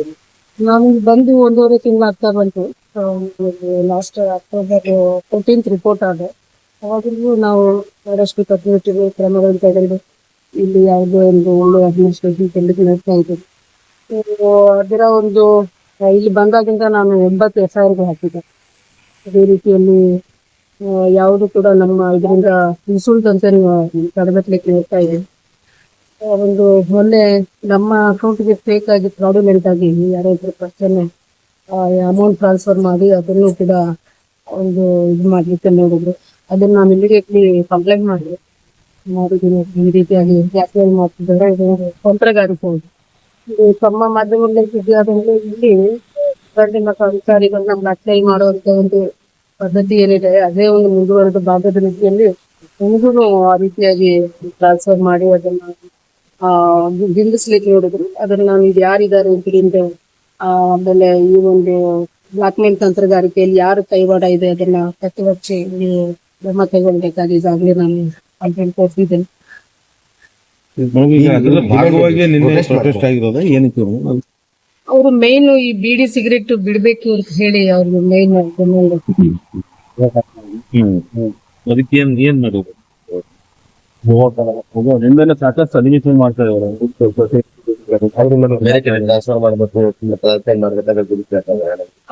ಮಾಡ್ತೀನಿ. ನಾನು ಬಂದು ಒಂದೂವರೆ ತಿಂಗಳು ಆಗ್ತಾ ಬಂತು. ಲಾಸ್ಟ್ ಅಕ್ಟೋಬರ್ ಫೋರ್ಟೀನ್ತ್ ರಿಪೋರ್ಟ್ ಆದ. ಅವಾಗಲೂ ನಾವು ಬಹಳಷ್ಟು ಕಟ್ಟುನಿಟ್ಟಿನ ಕ್ರಮಗಳನ್ನು ತಗೊಂಡು ಇಲ್ಲಿ ಯಾವುದೋ ಒಂದು ಒಳ್ಳೆ ಅಡ್ಮಿನಿಸ್ಟ್ರೇಷನ್ ಕೆಳಗೆ ನೋಡ್ತಾ ಇದ್ದೀನಿ ಸೊ, ಅದರ ಒಂದು ಇಲ್ಲಿ ಬಂದಾಗಿಂದ ನಾನು ಎಂಬತ್ತು ಎಫ್ ಐ ಆರ್ಗೆ ಹಾಕಿದ್ದೆ. ಅದೇ ರೀತಿಯಲ್ಲಿ ಯಾವುದು ಕೂಡ ನಮ್ಮ ಇದರಿಂದ ಇನ್ಸುಲ್ಟ್ ಅಂತ ತಡೆಗಟ್ಟಲಿಕ್ಕೆ ನೋಡ್ತಾ ಇದ್ದೀನಿ. ಒಂದು ಮೊನ್ನೆ ನಮ್ಮ ಅಕೌಂಟ್ಗೆ ಫೇಕ್ ಆಗಿ ಫ್ರಾಡುಲೆಂಟ್ ಆಗಿ ಯಾರೋ ಇಬ್ಬರು ಪರ್ಸನ್ ಅಮೌಂಟ್ ಟ್ರಾನ್ಸ್ಫರ್ ಮಾಡಿ ಅದನ್ನು ಕೂಡ ಒಂದು ಇದು ಮಾಡ್ಲಿಕ್ಕೆ ನೋಡಿದ್ರು. ಅದನ್ನ ನಾನು ಇಮಿಡಿಯೇಟ್ಲಿ ಕಂಪ್ಲೇಂಟ್ ಮಾಡಿದೆ. ಮಾಡಿದ್ದೀನಿ. ಈ ರೀತಿಯಾಗಿ ಬ್ಲಾಕ್ಮೇಲ್ ಮಾಡ್ತಿದ್ದಾರೆ ಇದೊಂದು ತಂತ್ರಗಾರಿಕೆ ಹೌದು. ಇದು ತಮ್ಮ ಮಾಧ್ಯಮದಲ್ಲಿ ಸುದ್ದಿ ಆದಂಗೆ ಇಲ್ಲಿ ಗಂಡಿನ ಅಧಿಕಾರಿಗಳನ್ನ ಅಟ್ಲೈ ಮಾಡುವಂತ ಒಂದು ಪದ್ಧತಿ ಏನಿದೆ, ಅದೇ ಒಂದು ಮುಂದುವರೆದ ಭಾಗದ ರೀತಿಯಲ್ಲಿ ನಿಮಗೂ ಆ ರೀತಿಯಾಗಿ ಟ್ರಾನ್ಸ್ಫರ್ ಮಾಡಿ ಅದನ್ನ ಆ ಬಿಂಬಿಸ್ಲಿಕ್ಕೆ ನೋಡಿದ್ರು. ಅದನ್ನ ನಾನು ಇದು ಯಾರಿದ್ದಾರೆ ಅಂತ ಆ ಆಮೇಲೆ ಈ ಒಂದು ಬ್ಲಾಕ್ಮೇಲ್ ತಂತ್ರಗಾರಿಕೆಯಲ್ಲಿ ಯಾರು ಕೈವಾಡ ಇದೆ ಅದನ್ನ ನೀವು ಕ್ರಮ ಕೈಗೊಳ್ಬೇಕಾಗಿ ಈಗಾಗಲೇ ನಾನು ಕಂಪ್ಲೇಂಟ್ ಏನಕ್ಕೆ ಅವರು ಮೇನ್ ಈ ಬೀಡಿ ಸಿಗರೇಟ್ ಬಿಡ್ಬೇಕು ಅಂತ ಹೇಳಿ ಅವ್ರಿಗೆ ಮೇನ್ ಅದಕ್ಕೆ ಏನ್ ಏನ್ ಮಾಡೋದು? ನಿಂದೆಲ್ಲ ಸಾಕಷ್ಟು ಸನ್ನಿವೇಶ ಮಾಡ್ತಾ ಇದ್ದಾರೆ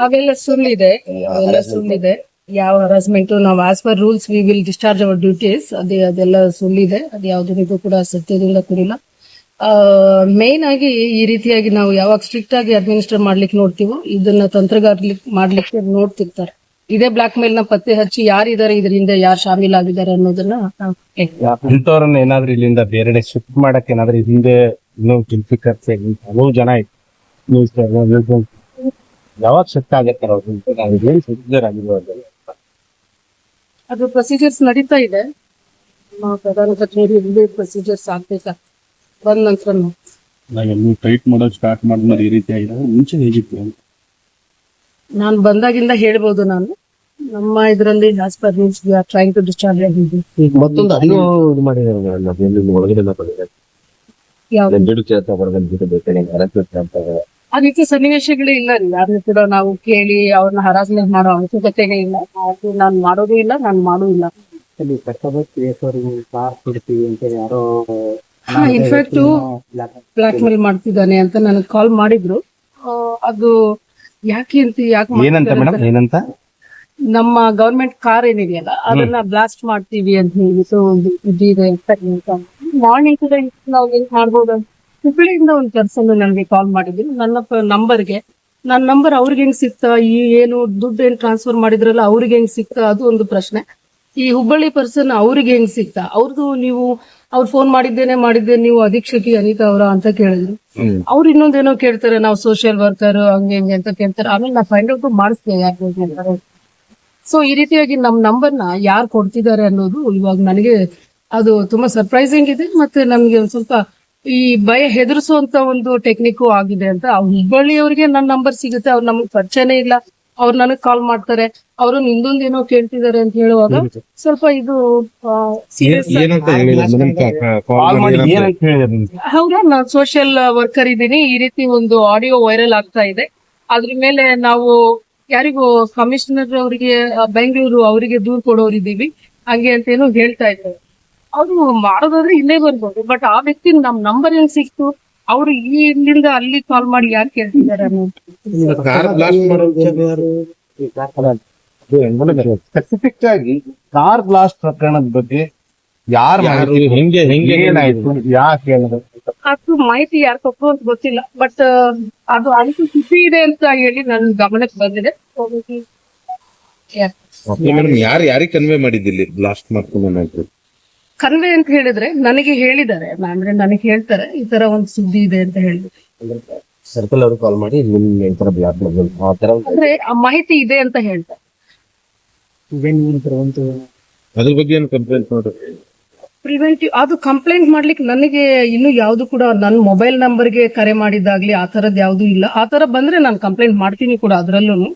ಅವೆಲ್ಲ ಸುಳ್ಳಿದೆ. ಅವೆಲ್ಲ ಸುಳ್ಳಿದೆ. ಯಾವ ಹರಾಸ್ಮೆಂಟ್ ನಾವು as per rules we will discharge our duties ಅದೇ ಅದೆಲ್ಲ ಸುಳ್ಳಿದೆ. ಅದು ಯಾವುದರಿಗೂ ಕೂಡ ಸತ್ಯದಿಂದ ಕೂಡಿಲ್ಲ. ಮೇನ್ ಆಗಿ ಈ ರೀತಿಯಾಗಿ ನಾವು ಯಾವಾಗ ಸ್ಟ್ರಿಕ್ಟ್ ಆಗಿ ಅಡ್ಮಿನಿಸ್ಟರ್ ಮಾಡ್ಲಿಕ್ಕೆ ನೋಡ್ತೀವೋ ಇದನ್ನ ತಂತ್ರಗಾರ್ಲಿಕ್ ಮಾಡ್ಲಿಕ್ಕೆ ನೋಡ್ತಿರ್ತಾರೆ. ಇದೇ ಬ್ಲಾಕ್ ಮೇಲ್ನ ಪತ್ತೆ ಹಚ್ಚಿ ಯಾರಿದ್ದಾರೆ ಇದರಿಂದ ಯಾರು ಶಾಮೀಲಾಗಿದ್ದಾರೆ ಅನ್ನೋದನ್ನ ನಾವು. ಇಂಥವ್ರನ್ನ ಏನಾದ್ರೂ ಇಲ್ಲಿಂದ ಬೇರೆಡೆ ಶಿಫ್ಟ್ ಮಾಡಕ್ ಏನಾದ್ರೂ ಹಿಂದೆ ಇನ್ನೂ ಕಿಲ್ಫಿಕರ್ಸ್ ಹಲವು ಜನ ಇತ್ತು ನ್ಯೂಸ್ ಯಾವಾಗ ಶಿಫ್ಟ್ ಆಗತ್ತೆ ಅದು ಪ್ರೊಸೀಜರ್ಸ್ ನಡೀತಾ ಇದೆ. ನಮ್ಮ ಪ್ರಧಾನ ಕಚೇರಿ ಪ್ರೊಸೀಜರ್ಸ್ ಆಗ್ಬೇಕಾ? ಬಂದ ನಂತರ ನಾವು ನೀವು ಟೈಟ್ ಮಾಡೋದು ಸ್ಟಾರ್ಟ್ ಮಾಡಿದ್ಮೇಲೆ ಈ ರೀತಿ ಆಗಿದೆ ಮುಂಚೆ ಹೇಗಿತ್ತು? ನಾನು ಬಂದಾಗಿಂದ ಹೇಳ್ಬೋದು ನಾನು. ನಮ್ಮ ಇದರಲ್ಲಿ as per rules we are trying to discharge ಆಗಿದ್ದು ಈಗ ಮತ್ತೊಂದು ಒಳಗಡೆ ಯಾವ ಬಿಟ್ಟು ಅಂತ ಆ ರೀತಿ ಸನ್ನಿವೇಶಗಳೇ ಇಲ್ಲ ರೀ ಯಾರನ್ನೂ ಕೂಡ ನಾವು ಕೇಳಿ ಅವ್ರನ್ನ ಹರಾಸ್ಮೆಂಟ್ ಮಾಡೋ ಅವಶ್ಯಕತೆನೇ ಇಲ್ಲ. ಅದು ನಾನು ಮಾಡೋದು ಇಲ್ಲ ನಾನು ಮಾಡೂ ಇಲ್ಲ. ಇನ್ಫ್ಯಾಕ್ಟ್ ಬ್ಲಾಕ್ ಮೇಲ್ ಮಾಡ್ತಿದ್ದಾನೆ ಅಂತ ನನಗೆ ಕಾಲ್ ಮಾಡಿದ್ರು. ಆ, ಅದು ಯಾಕೆ ಅಂತ ಯಾಕೆ ಏನಂತ ಮೇಡಮ್? ಏನಂತ? ನಮ್ಮ ಗವರ್ಮೆಂಟ್ ಕಾರ್ ಏನಿದೆಯಲ್ಲ ಅದನ್ನ ಬ್ಲಾಸ್ಟ್ ಮಾಡ್ತೀವಿ ಅಂತ ಹೇಳ್ಬಿಟ್ಟು ಒಂದು ಇದಿದೆ ಅಂತ ಮಾರ್ನಿಂಗ್ ನಾವು ಏನ್ ಮಾಡ್ಬೋದು ಹುಬ್ಬಳ್ಳಿಯಿಂದ ಒಂದು ಪರ್ಸನ್ ನನಗೆ ಕಾಲ್ ಮಾಡಿದ್ವಿ ನನ್ನ ನಂಬರ್ಗೆ ನನ್ನ ನಂಬರ್ ಅವ್ರಿಗೆ ಹೆಂಗ್ ಸಿಕ್ತಾ? ಈ ಏನು ದುಡ್ಡು ಏನ್ ಟ್ರಾನ್ಸ್ಫರ್ ಮಾಡಿದ್ರಲ್ಲ ಅವ್ರಿಗೆ ಹೆಂಗ್ ಸಿಕ್ತಾ? ಅದು ಒಂದು ಪ್ರಶ್ನೆ. ಈ ಹುಬ್ಬಳ್ಳಿ ಪರ್ಸನ್ ಅವ್ರಿಗೆ ಹೆಂಗ್ ಸಿಕ್ತಾ? ಅವ್ರದ್ದು ನೀವು ಅವ್ರು ಫೋನ್ ಮಾಡಿದ್ದೇನೆ ಮಾಡಿದ್ದೆ ನೀವು ಅಧೀಕ್ಷಕಿ ಅನಿತಾ ಅವರ ಅಂತ ಕೇಳಿದ್ರು. ಅವ್ರು ಇನ್ನೊಂದೇನೋ ಕೇಳ್ತಾರೆ ನಾವು ಸೋಷಿಯಲ್ ವರ್ಕರ್ ಹಂಗೆ ಹಿಂಗೆ ಅಂತ ಕೇಳ್ತಾರೆ. ಆಮೇಲೆ ನಾ ಫೈಂಡ್ ಔಟ್ ಮಾಡಿಸ್ತೇವೆ ಯಾಕೆ ಸೊ ಈ ರೀತಿಯಾಗಿ ನಮ್ ನಂಬರ್ನ ಯಾರು ಕೊಡ್ತಿದ್ದಾರೆ ಅನ್ನೋದು ಇವಾಗ ನನಗೆ ಅದು ತುಂಬಾ ಸರ್ಪ್ರೈಸಿಂಗ್ ಇದೆ ಮತ್ತೆ ನಮ್ಗೆ ಒಂದ್ ಸ್ವಲ್ಪ ಈ ಭಯ ಹೆದರ್ಸುವಂತ ಒಂದು ಟೆಕ್ನಿಕ್ ಆಗಿದೆ ಅಂತ ಹುಬ್ಬಳ್ಳಿಯವ್ರಿಗೆ ನನ್ನ ನಂಬರ್ ಸಿಗುತ್ತೆ ಅವ್ರು ನಮ್ಗೆ ಪರಿಚಯನೇ ಇಲ್ಲ. ಅವ್ರು ನನಗ್ ಕಾಲ್ ಮಾಡ್ತಾರೆ. ಅವರು ನಿಂದೊಂದ್ ಏನೋ ಕೇಳ್ತಿದ್ದಾರೆ ಅಂತ ಹೇಳುವಾಗ ಸ್ವಲ್ಪ ಇದು? ಹೌದಾ ನಾನು ಸೋಷಿಯಲ್ ವರ್ಕರ್ ಇದ್ದೀನಿ. ಈ ರೀತಿ ಒಂದು ಆಡಿಯೋ ವೈರಲ್ ಆಗ್ತಾ ಇದೆ. ಅದ್ರ ಮೇಲೆ ನಾವು ಯಾರಿಗೂ ಕಮಿಷನರ್ ಅವರಿಗೆ ಬೆಂಗಳೂರು ಅವರಿಗೆ ದೂರ್ ಕೊಡೋರಿದ್ದೀವಿ ಹಂಗೆ ಅಂತ ಏನೋ ಹೇಳ್ತಾ ಇದ್ದಾರೆ. ಅವ್ರು ಮಾಡೋದಾದ್ರೆ ಇಲ್ಲೇ ಬರ್ಬೋದು. ಬಟ್ ಆ ವ್ಯಕ್ತಿ ನಮ್ ನಂಬರ್ ಏನ್ ಸಿಕ್ತು? ಅವ್ರು ಈ ಇಲ್ಲಿಂದ ಅಲ್ಲಿ ಕಾಲ್ ಮಾಡಿ ಯಾರು ಕೇಳ್ತಿದ್ದಾರೆ ಅನ್ನೋದು ಕಾರ್ ಬ್ಲಾಸ್ಟ್ ಮಾಡೋದು ಸ್ಪೆಸಿಫಿಕ್ ಆಗಿ ಕಾರ್ ಬ್ಲಾಸ್ಟ್ ಪ್ರಕರಣದ ಬಗ್ಗೆ ಯಾರು ಮಾಡಿದ್ರು ಹೆಂಗೆ ಹೆಂಗೆ ಏನಾಯ್ತು ಯಾಕೆ ಹೇಳಿದ್ರು ಅದು ಮಾಹಿತಿ ಯಾರು ಕೊಟ್ಟರು ಅಂತ ಗೊತ್ತಿಲ್ಲ. ಬಟ್ ಅದು ಅದಕ್ಕೆ ಸುದ್ದಿ ಇದೆ ಅಂತ ಹೇಳಿ ನನ್ ಗಮನಕ್ಕೆ ಬಂದಿದೆ. ಯಾರು ಯಾರಿಗೆ ಕನ್ವೆ ಮಾಡಿದ್ದಿಲ್ಲಿ? ಬ್ಲಾಸ್ಟ್ ಮಾಡ್ಕೊಂಡು ಕನ್ವೆ ಅಂತ ಹೇಳಿದ್ರೆ ನನಗೆ ಹೇಳಿದ್ದಾರೆ ಅಂದ್ರೆ ನನಗೆ ಹೇಳ್ತಾರೆ ಈ ತರ ಒಂದು ಸುದ್ದಿ ಇದೆ ಅಂತ ಹೇಳಿದ್ರು. ಸರ್ಕಲ್ ಅವರು ಕಾಲ್ ಮಾಡಿ ನಿಮ್ಗೆ ಈ ತರ ಬ್ಲಾಕ್ ಆ ತರ ಅಂದ್ರೆ ಆ ಮಾಹಿತಿ ಇದೆ ಅಂತ ಹೇಳ್ತಾರೆ. ಅದ್ರ ಬಗ್ಗೆ ಏನು ಕಂಪ್ಲೇಂಟ್ ನೋಡ್ರಿ? ಪ್ರಿವೆಂಟಿವ್ ಅದು ಕಂಪ್ಲೇಂಟ್ ಮಾಡ್ಲಿಕ್ಕೆ ನನಗೆ ಇನ್ನು ಯಾವ್ದು ಕೂಡ ನನ್ನ ಮೊಬೈಲ್ ನಂಬರ್ಗೆ ಕರೆ ಮಾಡಿದಾಗ್ಲಿ ಆ ತರದ್ ಯಾವ್ದು ಇಲ್ಲ. ಆ ತರ ಬಂದ್ರೆ ನಾನು ಕಂಪ್ಲೇಂಟ್ ಮಾಡ್ತೀನಿ ಕೂಡ ಅದ್ರಲ್ಲೂ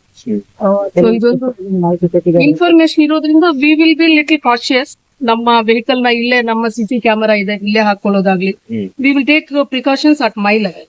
ಇನ್ಫಾರ್ಮೇಶನ್ ಇರೋದ್ರಿಂದ we will be little cautious ನಮ್ಮ ವೆಹಿಕಲ್ನ ಇಲ್ಲೇ ನಮ್ಮ ಸಿಸಿ ಕ್ಯಾಮೆರಾ ಇದೆ ಇಲ್ಲೇ ಹಾಕೊಳ್ಳೋದಾಗ್ಲಿ. We will take precautions at my level